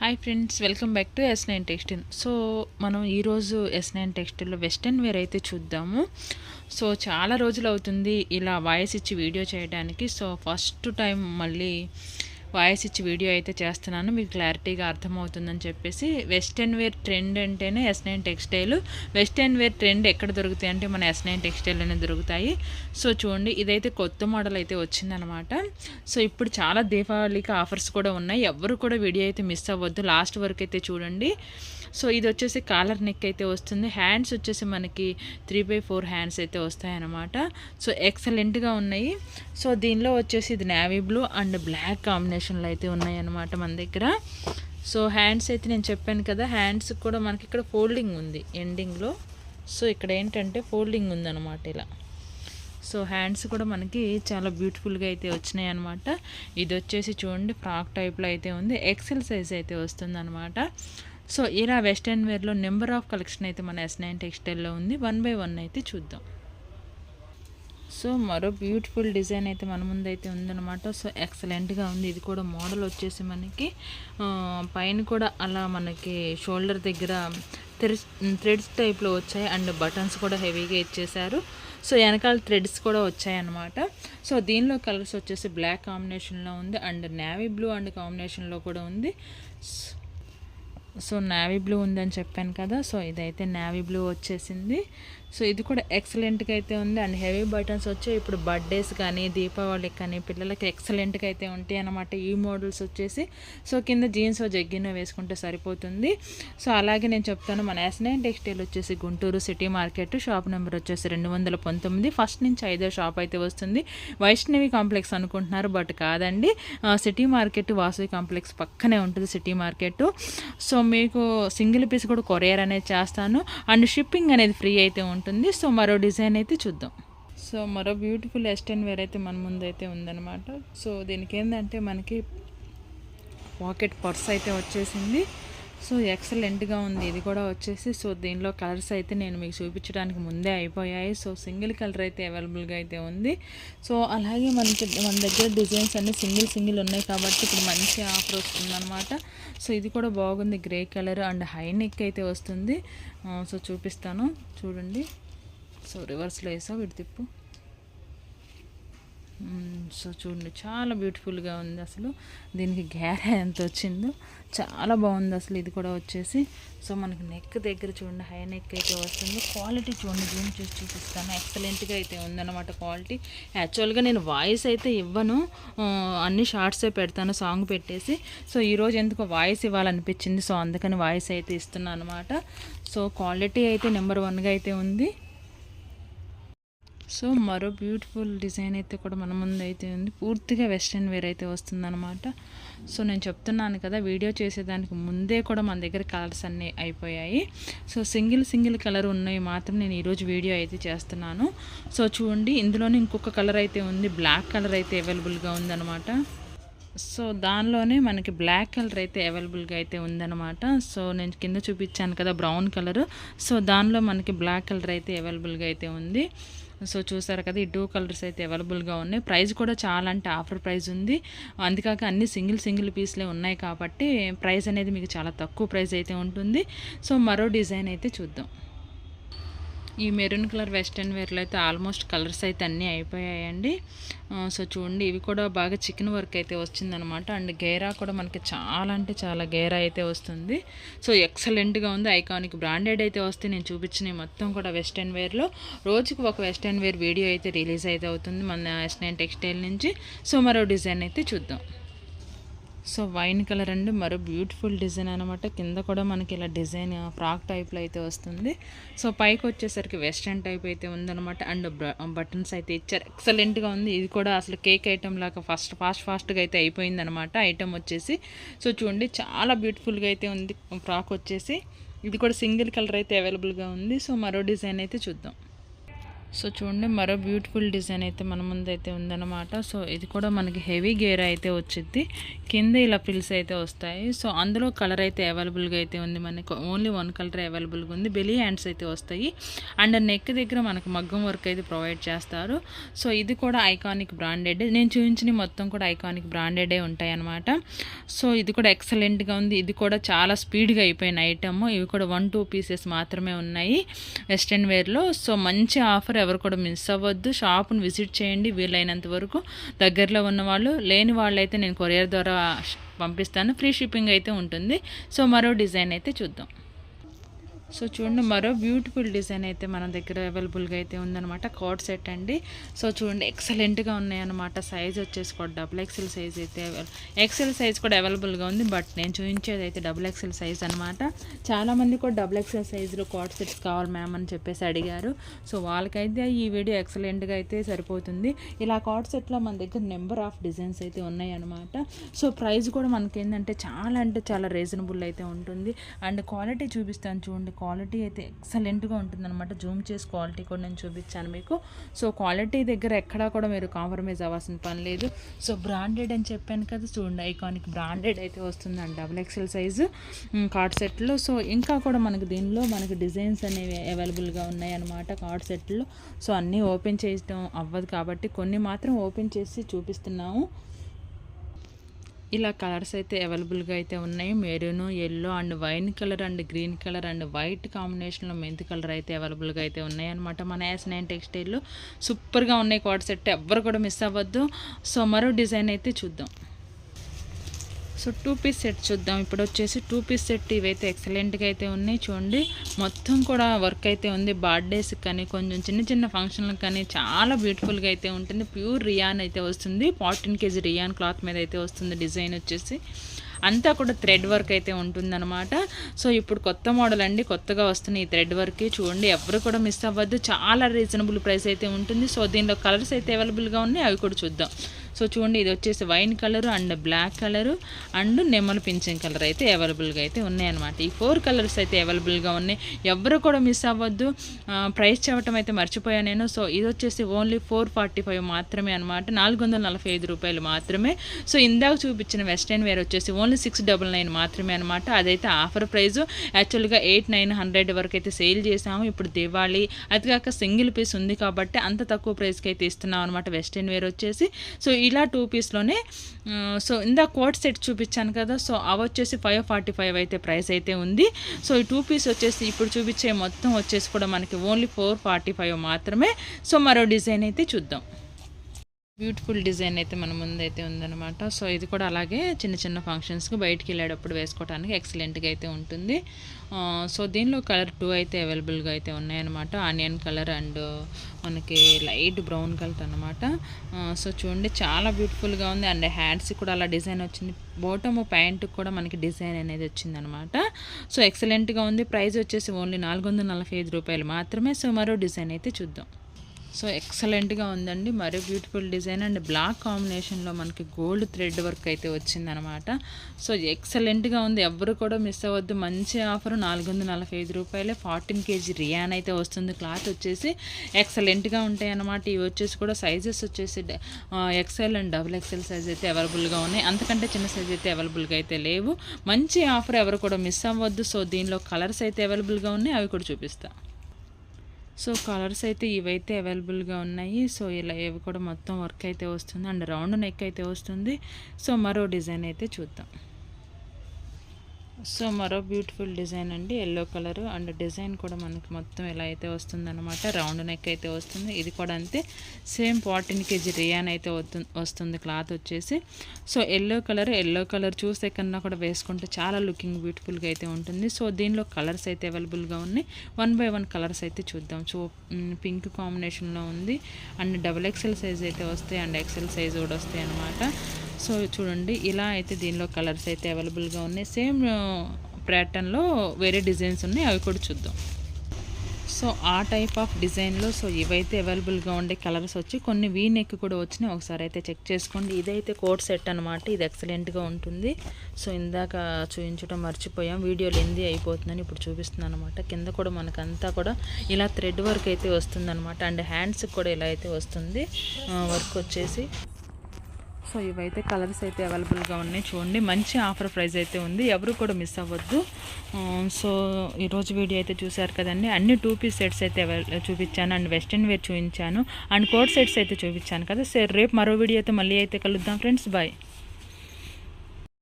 Hi friends welcome back to S nine textile so మనం ఈరోజు S nine టెక్స్టైల్లో western wear అయితే చూద్దాము. సో చాలా రోజులు అవుతుంది ఇలా వాయిస్ ఇచ్చి వీడియో చేయడానికి. సో ఫస్ట్ టైం మళ్ళీ వాయిస్ ఇచ్చి వీడియో అయితే చేస్తున్నాను. మీకు క్లారిటీగా అర్థమవుతుందని చెప్పేసి వెస్ట్రన్ వేర్ ట్రెండ్ అంటేనే S nine textile. Western wear trend ఎక్కడ దొరుకుతాయి అంటే మన ఎస్ నైన్ టెక్స్టైల్ అనేది దొరుకుతాయి. సో చూడండి ఇదైతే కొత్త మోడల్ అయితే వచ్చిందనమాట. సో ఇప్పుడు చాలా దీపావళికి ఆఫర్స్ కూడా ఉన్నాయి. ఎవరు కూడా వీడియో అయితే మిస్ అవ్వద్దు. లాస్ట్ వరకు అయితే చూడండి. సో ఇది వచ్చేసి కాలర్ నెక్ అయితే వస్తుంది. హ్యాండ్స్ వచ్చేసి మనకి త్రీ బై ఫోర్ హ్యాండ్స్ అయితే వస్తాయన్నమాట. సో ఎక్సలెంట్గా ఉన్నాయి. సో దీనిలో వచ్చేసి ఇది నేవీ బ్లూ అండ్ బ్లాక్ కాంబినేషన్లో అయితే ఉన్నాయన్నమాట మన దగ్గర. సో హ్యాండ్స్ అయితే నేను చెప్పాను కదా హ్యాండ్స్ కూడా మనకి ఇక్కడ ఫోల్డింగ్ ఉంది ఎండింగ్లో. సో ఇక్కడ ఏంటంటే ఫోల్డింగ్ ఉందన్నమాట ఇలా. సో హ్యాండ్స్ కూడా మనకి చాలా బ్యూటిఫుల్గా అయితే వచ్చినాయి అనమాట ఇది వచ్చేసి చూడండి ఫ్రాక్ టైప్లో అయితే ఉంది. ఎక్సెల్ సైజ్ అయితే వస్తుంది అనమాట సో ఇలా వెస్ట్రన్ వేర్లో నెంబర్ ఆఫ్ కలెక్షన్ అయితే మన ఎస్ నైన్ టెక్స్టైల్లో ఉంది. వన్ బై వన్ అయితే చూద్దాం. సో మరో బ్యూటిఫుల్ డిజైన్ అయితే మన ముందు అయితే ఉందన్నమాట. సో ఎక్సలెంట్గా ఉంది. ఇది కూడా మోడల్ వచ్చేసి మనకి పైన కూడా అలా మనకి షోల్డర్ దగ్గర థ్రెడ్స్ థ్రెడ్స్ టైప్లో వచ్చాయి. అండ్ బటన్స్ కూడా హెవీగా ఇచ్చేశారు. సో వెనకాల థ్రెడ్స్ కూడా వచ్చాయన్నమాట. సో దీనిలో కలర్స్ వచ్చేసి బ్లాక్ కాంబినేషన్లో ఉంది. అండ్ నేవీ బ్లూ అండ్ కాంబినేషన్లో కూడా ఉంది. సో నావీ బ్లూ ఉందని చెప్పాను కదా సో ఇదైతే నావీ బ్లూ వచ్చేసింది. సో ఇది కూడా ఎక్సలెంట్గా అయితే ఉంది. అండ్ హెవీ బటన్స్ వచ్చి ఇప్పుడు బర్త్డేస్ కానీ దీపావళికి కానీ పిల్లలకి ఎక్సలెంట్గా అయితే ఉంటాయి అన్నమాట ఈ మోడల్స్ వచ్చేసి. సో కింద జీన్స్ జగ్గిన వేసుకుంటే సరిపోతుంది. సో అలాగే నేను చెప్తాను మన ఎస్నైన్ టెక్స్టైల్ వచ్చేసి Guntur city market. Shop number వచ్చేసి రెండు వందల పంతొమ్మిది. ఫస్ట్ నుంచి ఐదో షాప్ అయితే వస్తుంది. వైష్ణవి కాంప్లెక్స్ అనుకుంటున్నారు బట్ కాదండి. సిటీ మార్కెట్ వాసవి కాంప్లెక్స్ పక్కనే ఉంటుంది సిటీ మార్కెట్. సో మీకు సింగిల్ పీస్ కూడా కొరియర్ అనేది చేస్తాను. అండ్ షిప్పింగ్ అనేది ఫ్రీ అయితే ఉంటుంది. సో మరో డిజైన్ అయితే చూద్దాం. సో మరో బ్యూటిఫుల్ ఎస్టెన్ వేర్ అయితే మన ముందు అయితే ఉందన్నమాట. సో దీనికి ఏంటంటే మనకి పాకెట్ పర్స్ అయితే వచ్చేసింది. సో ఎక్సలెంట్గా ఉంది. ఇది కూడా వచ్చేసి సో దీనిలో కలర్స్ అయితే నేను మీకు చూపించడానికి ముందే అయిపోయాయి. సో సింగిల్ కలర్ అయితే అవైలబుల్గా అయితే ఉంది. సో అలాగే మనకి మన దగ్గర డిజైన్స్ అన్నీ సింగిల్ సింగిల్ ఉన్నాయి కాబట్టి ఇప్పుడు మంచి ఆఫర్ వస్తుందన్నమాట. సో ఇది కూడా బాగుంది. Grey colour and high neck అయితే వస్తుంది. సో చూపిస్తాను. చూడండి. సో రివర్స్లో వేసావు ఇటు తిప్పు. సో చూడండి. చాలా బ్యూటిఫుల్గా ఉంది అసలు. దీనికి గ్యారా ఎంత వచ్చిందో. చాలా బాగుంది అసలు ఇది కూడా వచ్చేసి. సో మనకి నెక్ దగ్గర చూడండి హై నెక్ అయితే వస్తుంది. క్వాలిటీ చూడండి జూమ్ చేసి చూపిస్తాను. ఎక్సలెంట్గా అయితే ఉందన్నమాట క్వాలిటీ యాక్చువల్గా నేను వాయిస్ అయితే ఇవ్వను. అన్ని షార్ట్సే పెడతాను సాంగ్ పెట్టేసి. సో ఈరోజు ఎందుకు వాయిస్ ఇవ్వాలనిపించింది. సో అందుకని వాయిస్ అయితే ఇస్తున్నాను అనమాట సో క్వాలిటీ అయితే నెంబర్ వన్గా అయితే ఉంది. సో మరో బ్యూటిఫుల్ డిజైన్ అయితే కూడా మన ముందు అయితే ఉంది. పూర్తిగా వెస్ట్రన్ వేర్ అయితే వస్తుందన్నమాట. సో నేను చెప్తున్నాను కదా వీడియో చేసేదానికి ముందే కూడా మన దగ్గర కలర్స్ అన్నీ అయిపోయాయి. సో సింగిల్ సింగిల్ కలర్ ఉన్నాయి మాత్రం నేను ఈరోజు వీడియో అయితే చేస్తున్నాను. సో చూడండి ఇందులోనే ఇంకొక కలర్ అయితే ఉంది. బ్లాక్ కలర్ అయితే అవైలబుల్గా ఉందన్నమాట. సో దానిలోనే మనకి బ్లాక్ కలర్ అయితే అవైలబుల్గా అయితే ఉందన్నమాట. సో నేను కింద చూపించాను కదా బ్రౌన్ కలర్. సో దానిలో మనకి బ్లాక్ కలర్ అయితే అవైలబుల్గా అయితే ఉంది. సో చూసారు కదా ఈ టూ కలర్స్ అయితే అవైలబుల్గా ఉన్నాయి. ప్రైస్ కూడా చాలా అంటే ఆఫర్ ప్రైస్ ఉంది. అందుకాక అన్ని సింగిల్ సింగిల్ పీస్లే ఉన్నాయి కాబట్టి ప్రైస్ అనేది మీకు చాలా తక్కువ ప్రైస్ అయితే ఉంటుంది. సో మరో డిజైన్ అయితే చూద్దాం. ఈ మెరూన్ కలర్ వెస్ట్రన్ వేర్లో అయితే ఆల్మోస్ట్ కలర్స్ అయితే అన్నీ అయిపోయాయండి. సో చూడండి ఇవి కూడా బాగా చికెన్ వర్క్ అయితే వచ్చిందనమాట అండ్ గేరా కూడా మనకి చాలా అంటే చాలా గేరా అయితే వస్తుంది. సో ఎక్సలెంట్గా ఉంది. ఐకానిక్ బ్రాండెడ్ అయితే వస్తే నేను చూపించిన మొత్తం కూడా వెస్ట్రన్ వేర్లో. రోజుకి ఒక వెస్ట్రన్ వేర్ వీడియో అయితే రిలీజ్ అయితే అవుతుంది మన ఎస్ నైన్ టెక్స్టైల్ నుంచి. సో మరో డిజైన్ అయితే చూద్దాం. సో వైన్ కలర్ అండి మరో బ్యూటిఫుల్ డిజైన్ అనమాట కింద కూడా మనకి ఇలా డిజైన్ ఫ్రాక్ టైప్లో అయితే వస్తుంది. సో పైకి వచ్చేసరికి వెస్ట్రన్ టైప్ అయితే ఉందనమాట అండ్ బటన్స్ అయితే ఇచ్చారు. ఎక్సలెంట్గా ఉంది. ఇది కూడా అసలు కేక్ ఐటమ్ లాగా ఫస్ట్ ఫాస్ట్ ఫాస్ట్గా అయితే అయిపోయింది అనమాట వచ్చేసి. సో చూడండి చాలా బ్యూటిఫుల్గా అయితే ఉంది. ఫ్రాక్ వచ్చేసి. ఇది కూడా సింగిల్ కలర్ అయితే అవైలబుల్గా ఉంది. సో మరో డిజైన్ అయితే చూద్దాం. సో చూడండి మరో బ్యూటిఫుల్ డిజైన్ అయితే మన ముందు అయితే ఉందన్నమాట. సో ఇది కూడా మనకి హెవీ గేర్ అయితే వచ్చింది కింద ఇలా పిల్స్ అయితే వస్తాయి. సో అందులో కలర్ అయితే అవైలబుల్గా అయితే ఉంది మనకి. ఓన్లీ వన్ కలర్ అవైలబుల్గా ఉంది. బెలీ హ్యాండ్స్ అయితే వస్తాయి. అండ్ నెక్ దగ్గర మనకు మగ్గం వర్క్ అయితే ప్రొవైడ్ చేస్తారు. సో ఇది కూడా ఐకానిక్ బ్రాండెడ్ నేను చూపించిన మొత్తం కూడా ఐకానిక్ బ్రాండెడే ఉంటాయి అనమాట సో ఇది కూడా ఎక్సలెంట్గా ఉంది. ఇది కూడా చాలా స్పీడ్గా అయిపోయిన ఐటమ్ ఇవి కూడా వన్ టూ పీసెస్ మాత్రమే ఉన్నాయి. వెస్ట్రన్ వేర్లో సో మంచి ఆఫర్ ఎవరు కూడా మిస్ అవ్వద్దు. షాప్ను విజిట్ చేయండి. వీలైనంత వరకు దగ్గరలో ఉన్న వాళ్ళు లేని వాళ్ళైతే నేను కొరియర్ ద్వారా పంపిస్తాను. ఫ్రీ షిప్పింగ్ అయితే ఉంటుంది. సో మరో డిజైన్ అయితే చూద్దాం. సో చూడండి మరో బ్యూటిఫుల్ డిజైన్ అయితే మన దగ్గర అవైలబుల్గా అయితే ఉందన్నమాట. కోట్ సెట్ అండి. సో చూడండి ఎక్సలెంట్గా ఉన్నాయన్నమాట. సైజ్ వచ్చేసి కూడా డబుల్ ఎక్సెల్ సైజ్ అయితే ఎక్సెల్ సైజ్ కూడా అవైలబుల్గా ఉంది. బట్ నేను చూపించేది అయితే డబుల్ ఎక్సెల్ సైజ్ అనమాట చాలామంది కూడా డబుల్ ఎక్సెల్ సైజులో కోట్ సెట్స్ కావాలి మ్యామ్ అని చెప్పేసి అడిగారు. సో వాళ్ళకైతే ఈ వీడియో ఎక్సలెంట్గా అయితే సరిపోతుంది. ఇలా కోట్ సెట్లో మన దగ్గర నెంబర్ ఆఫ్ డిజైన్స్ అయితే ఉన్నాయన్నమాట. సో ప్రైస్ కూడా మనకి ఏంటంటే చాలా అంటే చాలా రీజనబుల్ అయితే ఉంటుంది. అండ్ క్వాలిటీ చూపిస్తాను చూడండి క్వాలిటీ అయితే ఎక్సలెంట్గా ఉంటుందన్నమాట. జూమ్ చేసి క్వాలిటీ కూడా నేను చూపించాను మీకు. సో క్వాలిటీ దగ్గర ఎక్కడా కూడా మీరు కాంప్రమైజ్ అవ్వాల్సిన పని లేదు. సో బ్రాండెడ్ అని చెప్పాను కదా చూడండి ఐకానిక్ బ్రాండెడ్ అయితే వస్తుందండి. డబుల్ ఎక్సెల్ సైజు కార్డ్ సెట్లో. సో ఇంకా కూడా మనకు దీనిలో మనకి డిజైన్స్ అనేవి అవైలబుల్గా ఉన్నాయన్నమాట కార్డ్ సెట్లో. సో అన్నీ ఓపెన్ చేయడం అవ్వదు కాబట్టి కొన్ని మాత్రం ఓపెన్ చేసి చూపిస్తున్నాము. ఇలా కలర్స్ అయితే అవైలబుల్గా అయితే ఉన్నాయి. Maroon yellow and wine colour and green colour and white కాంబినేషన్లో మెంతి కలర్ అయితే అవైలబుల్గా అయితే ఉన్నాయి అనమాట మన యాస్ నైన్ టెక్స్టైల్లో సూపర్గా ఉన్నాయి. కోట్ సెట్ ఎవ్వరు కూడా మిస్ అవ్వద్దు. సో మరో డిజైన్ అయితే చూద్దాం. సో టూ పీస్ సెట్ చూద్దాం. ఇప్పుడు వచ్చేసి టూ పీస్ సెట్ ఇవైతే ఎక్సలెంట్గా అయితే ఉన్నాయి. చూడండి మొత్తం కూడా వర్క్ అయితే ఉంది. బర్త్డేస్ కానీ కొంచెం చిన్న చిన్న ఫంక్షన్లకు కానీ చాలా బ్యూటిఫుల్గా అయితే ఉంటుంది. ప్యూర్ రియాన్ అయితే వస్తుంది. ఫార్టీన్ కేజీ రియాన్ క్లాత్ మీద అయితే వస్తుంది డిజైన్ వచ్చేసి. అంతా కూడా థ్రెడ్ వర్క్ అయితే ఉంటుందన్నమాట. సో ఇప్పుడు కొత్త మోడల్ అండి. కొత్తగా వస్తున్న ఈ థ్రెడ్ వర్క్ చూడండి ఎవరు కూడా మిస్ అవ్వద్దు. చాలా రీజనబుల్ ప్రైస్ అయితే ఉంటుంది. సో దీనిలో కలర్స్ అయితే అవైలబుల్గా ఉన్నాయి. అవి కూడా చూద్దాం. సో చూడండి ఇది వచ్చేసి wine colour and black colour and నెమలు పింఛన్ కలర్ అయితే అవైలబుల్గా అయితే ఉన్నాయన్నమాట. ఈ ఫోర్ కలర్స్ అయితే అవైలబుల్గా ఉన్నాయి. ఎవరు కూడా మిస్ అవ్వద్దు. ప్రైస్ చెప్పడం అయితే మర్చిపోయాను నేను. సో ఇది వచ్చేసి ఓన్లీ ఫోర్ ఫార్టీ ఫైవ్ మాత్రమే అనమాట నాలుగు వందల నలభై ఐదు రూపాయలు మాత్రమే. సో ఇందాక చూపించిన వెస్ట్రన్ వేర్ వచ్చేసి ఓన్లీ సిక్స్ డబల్ నైన్ మాత్రమే అనమాట అదైతే ఆఫర్ ప్రైస్ యాక్చువల్గా ఎయిట్ నైన్ హండ్రెడ్ వరకు అయితే సేల్ చేసాము ఇప్పుడు దివాళీ అది కాక సింగిల్ పీస్ ఉంది కాబట్టి అంత తక్కువ ప్రైస్కి అయితే ఇస్తున్నాం అనమాట వెస్ట్రన్ వేర్ వచ్చేసి. సో ఈ ఇలా టూ పీస్లోనే సో ఇందా కోట్ సెట్ చూపించాను కదా సో అవి వచ్చేసి ఫైవ్ ఫార్టీ ఫైవ్ అయితే ప్రైస్ అయితే ఉంది. సో ఈ టూ పీస్ వచ్చేసి ఇప్పుడు చూపించే మొత్తం వచ్చేసి కూడా మనకి ఓన్లీ ఫోర్ ఫార్టీ ఫైవ్ మాత్రమే. సో మరో డిజైన్ అయితే చూద్దాం. బ్యూటిఫుల్ డిజైన్ అయితే మన ముందు అయితే ఉందన్నమాట. సో ఇది కూడా అలాగే చిన్న చిన్న ఫంక్షన్స్కి బయటికి వెళ్ళేటప్పుడు వేసుకోవడానికి ఎక్సలెంట్గా అయితే ఉంటుంది. సో దీనిలో కలర్ టూ అయితే అవైలబుల్గా అయితే ఉన్నాయన్నమాట. ఆనియన్ కలర్ అండ్ మనకి లైట్ బ్రౌన్ కలర్ అనమాట సో చూడండి చాలా బ్యూటిఫుల్గా ఉంది. అండ్ హ్యాండ్స్కి కూడా అలా డిజైన్ వచ్చింది. బోటమ్ ప్యాంట్ కూడా మనకి డిజైన్ అనేది వచ్చిందనమాట సో ఎక్సలెంట్గా ఉంది. ప్రైస్ వచ్చేసి ఓన్లీ నాలుగు వందల నలభై ఐదు రూపాయలు మాత్రమే. సో మరో డిజైన్ అయితే చూద్దాం. సో ఎక్సలెంట్గా ఉందండి. మరీ బ్యూటిఫుల్ డిజైన్ అండ్ బ్లాక్ కాంబినేషన్లో మనకి గోల్డ్ థ్రెడ్ వర్క్ అయితే వచ్చిందనమాట. సో ఎక్సలెంట్గా ఉంది. ఎవరు కూడా మిస్ అవ్వద్దు. మంచి ఆఫర్ నాలుగు వందల నలభై ఐదు రూపాయలే. ఫార్టీన్ కేజీ రియాన్ అయితే వస్తుంది. క్లాత్ వచ్చేసి ఎక్సలెంట్గా ఉంటాయి అనమాట ఇవి వచ్చేసి కూడా సైజెస్ వచ్చేసి XL and double XL size అయితే అవైలబుల్గా ఉన్నాయి. అంతకంటే చిన్న సైజ్ అయితే అవైలబుల్గా అయితే లేవు. మంచి ఆఫర్ ఎవరు కూడా మిస్ అవ్వద్దు. సో దీనిలో కలర్స్ అయితే అవైలబుల్గా ఉన్నాయి. అవి కూడా చూపిస్తాను సో కలర్స్ అయితే ఇవైతే అవైలబుల్గా ఉన్నాయి. సో ఇలా ఇవి కూడా మొత్తం వర్క్ అయితే వస్తుంది. అండ్ రౌండ్ నెక్ అయితే వస్తుంది. సో మరో డిజైన్ అయితే చూద్దాం. సో మరో బ్యూటిఫుల్ డిజైన్ అండి ఎల్లో కలర్. అండ్ డిజైన్ కూడా మనకి మొత్తం ఎలా అయితే వస్తుందన్నమాట. రౌండ్ నెక్ అయితే వస్తుంది. ఇది కూడా అంతే. సేమ్ ఫార్టీన్ కేజీ రియాన్ అయితే వస్తుంది క్లాత్ వచ్చేసి. So yellow colour yellow colour చూసే కన్నా కూడా వేసుకుంటే చాలా లుకింగ్ బ్యూటిఫుల్గా అయితే ఉంటుంది. సో దీనిలో కలర్స్ అయితే అవైలబుల్గా ఉన్నాయి. వన్ బై వన్ కలర్స్ అయితే చూద్దాం. సో పింక్ కాంబినేషన్లో ఉంది. అండ్ డబుల్ ఎక్సెల్ సైజ్ అయితే వస్తాయి. అండ్ ఎక్సెల్ సైజ్ కూడా వస్తాయి అనమాట సో చూడండి ఇలా అయితే దీనిలో కలర్స్ అయితే అవైలబుల్గా ఉన్నాయి. సేమ్ ప్యాటర్న్లో వేరే డిజైన్స్ ఉన్నాయి. అవి కూడా చూద్దాం. సో ఆ టైప్ ఆఫ్ డిజైన్లో సో ఇవైతే అవైలబుల్గా ఉండే కలర్స్ వచ్చి కొన్ని వీ నెక్ కూడా వచ్చినాయి. ఒకసారి అయితే చెక్ చేసుకోండి. ఇదైతే కోట్ సెట్ అనమాట ఇది ఎక్సలెంట్గా ఉంటుంది. సో ఇందాక చూపించడం మర్చిపోయాం. వీడియో లెంది అయిపోతుందని ఇప్పుడు చూపిస్తున్నాను అనమాట కింద కూడా మనకంతా కూడా ఇలా థ్రెడ్ వర్క్ అయితే వస్తుందన్నమాట. అండ్ హ్యాండ్స్కి కూడా ఇలా అయితే వస్తుంది. వర్క్ వచ్చేసి. సో ఇవైతే కలర్స్ అయితే అవైలబుల్గా ఉన్నాయి. చూడండి మంచి ఆఫర్ ప్రైస్ అయితే ఉంది. ఎవరు కూడా మిస్ అవ్వద్దు. సో ఈరోజు వీడియో అయితే చూశారు కదండి. అన్ని టూ పీస్ సెట్స్ అయితే చూపించాను. అండ్ వెస్ట్రన్ వేర్ చూపించాను. అండ్ కోట్ సెట్స్ అయితే చూపించాను కదా. సరే రేపు మరో వీడియో అయితే మళ్ళీ అయితే కలుద్దాం ఫ్రెండ్స్. బాయ్.